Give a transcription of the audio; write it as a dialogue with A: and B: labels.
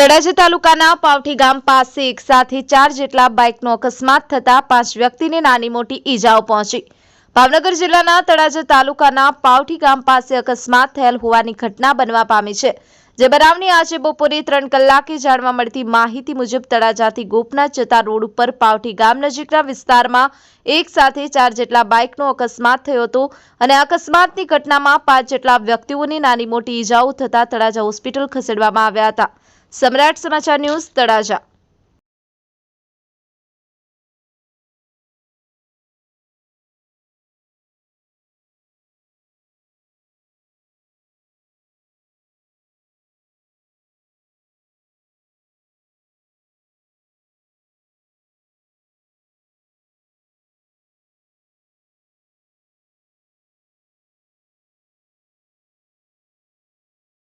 A: તળાજા તાલુકાના પાવઠી ગામ પાસે એક સાથે ચાર જેટલા બાઇકનો અકસ્માત થતા પાંચ વ્યક્તિને નાની મોટી ઈજાઓ પહોંચી. ભાવનગર જિલ્લાના તળાજા તાલુકાના પાવઠી ગામ પાસે અકસ્માત થયેલ હોવાની ઘટના બનવા પામી છે, જે બનાવની આજે બપોરે ત્રણ કલાકે જાણવા મળતી માહિતી મુજબ તળાજાથી ગોપનાથ જતા રોડ ઉપર પાવઠી ગામ નજીકના વિસ્તારમાં એક સાથે ચાર જેટલા બાઇકનો અકસ્માત થયો હતો અને અકસ્માતની ઘટનામાં પાંચ જેટલા વ્યક્તિઓને નાની મોટી ઈજાઓ થતા તળાજા હોસ્પિટલ ખસેડવામાં આવ્યા હતા. સમ્રાટ સમાચાર ન્યૂઝ તળાજા.